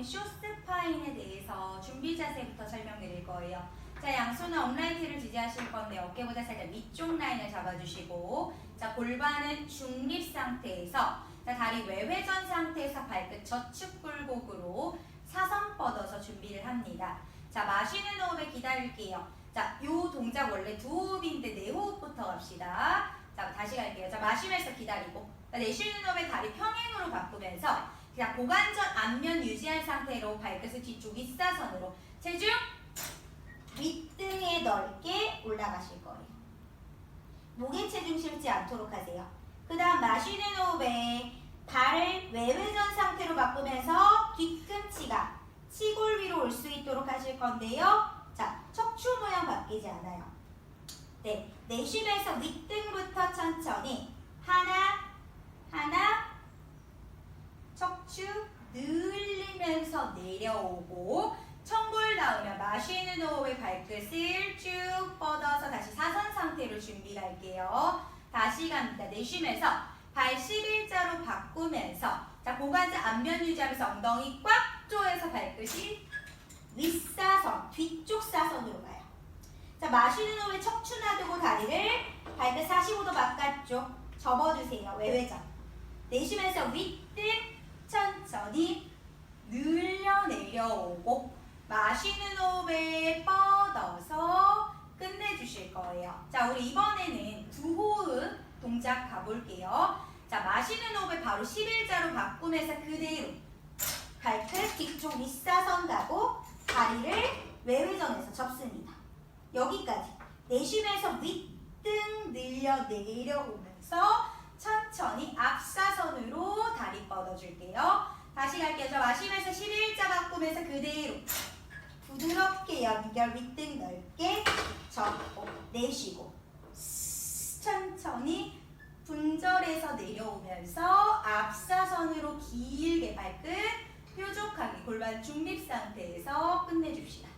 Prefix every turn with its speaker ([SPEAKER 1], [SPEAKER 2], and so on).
[SPEAKER 1] 이번에는 쇼스파인에 대해서 준비 자세부터 설명드릴 거예요. 자, 양손은 업라이트를 지지하실 건데 어깨보다 살짝 위쪽 라인을 잡아주시고 자, 골반은 중립 상태에서 자, 다리 외회전 상태에서 발끝 저축 굴곡으로 사선 뻗어서 준비를 합니다. 자, 마시는 호흡에 기다릴게요. 자, 요 동작 원래 두 호흡인데 네 호흡부터 갑시다. 자, 다시 갈게요. 자, 마시면서 기다리고. 자, 내쉬는 호흡에 다리 평행으로 바꾸면서 자, 고관절 앞면 유지한 상태로 발끝을 뒤쪽 윗사선으로 체중 윗등에 넓게 올라가실 거예요. 목에 체중 실지 않도록 하세요. 그 다음 마시는 호흡에 발을 외회전 상태로 바꾸면서 뒤꿈치가 치골 위로 올 수 있도록 하실 건데요. 자, 척추 모양 바뀌지 않아요. 네, 내쉬면서 윗등부터 천천히 하나, 척추 내려오고 청골 닿으면 마시는 호흡에 발끝을 쭉 뻗어서 다시 사선 상태로 준비할게요. 다시 갑니다. 내쉬면서 발 11자로 바꾸면서 자 고관절 앞면 유지하면서 엉덩이 꽉 조여서 발끝이 윗사선, 뒤쪽 사선으로 가요. 자 마시는 호흡에 척추 놔두고 다리를 발끝 45도 바깥쪽 접어주세요. 외회전. 내쉬면서 윗등 천천히 늘려 내려오고 마시는 호흡에 뻗어서 끝내주실 거예요. 자, 우리 이번에는 두 호흡 동작 가볼게요. 자, 마시는 호흡에 바로 11자로 바꾸면서 그대로 발끝 뒤쪽 윗사선 가고 다리를 외회전해서 접습니다. 여기까지. 내쉬면서 윗등 늘려 내려오면서 천천히 앞사선으로. 자, 마시면서 11자 바꾸면서 그대로 부드럽게 연결 윗등 넓게 접고 내쉬고 천천히 분절해서 내려오면서 앞사선으로 길게 발끝 뾰족하게 골반 중립 상태에서 끝내줍시다.